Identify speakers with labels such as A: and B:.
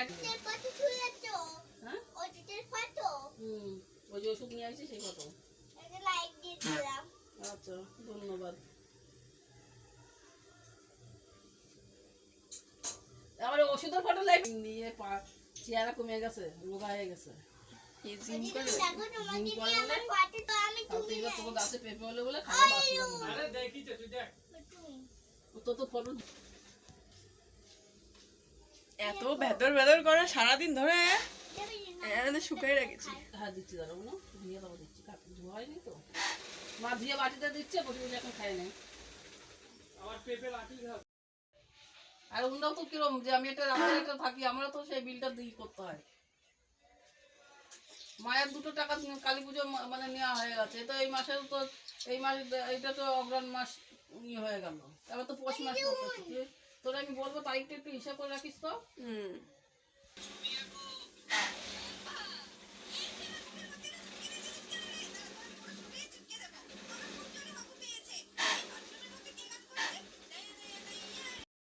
A: ওই যে তেল পাতো
B: হুম ওই যে ওষুধ নিয়ে আসছি সেই ফটো।
A: একটা লাইক দিয়ে দিলাম।
B: আচ্ছা ধন্যবাদ। আমার ওষুধের ফটো লাইক দিয়ে চেহারা কমে গেছে রোগা হয়ে গেছে।
A: নিয়ে তো
B: ফটো
C: এত ভেতর ভেতর করে সারাদিন ধরে শুকাই রেখেছি।
B: হ্যাঁ দিচ্ছি দাঁড়াবো না ধুয়ে দেবো দিচ্ছি। কাট ধোয়া হয়নি তো? মা ধুয়ে বাটিতে দিচ্ছে বসে বসে এখন খাই নাই।
D: আমার পেঁপে লাঠি
B: আর ওনারাও তো কিরম যে আমি একটা থাকি আমরা তো সেই বিলটা দিয়ে করতে হয়। মায়ের দুটো টাকা কালী পুজো মানে নেওয়া হয়ে গেছে। তো এই মাসে তো এই মাস এইটা তো অগ্রাণ মাস ইয়ে হয়ে গেল। তারপর তো পৌষ মাস তোরা আমি বলব তারিখটা একটু হিসাব করে রাখিস তো।
C: হুম।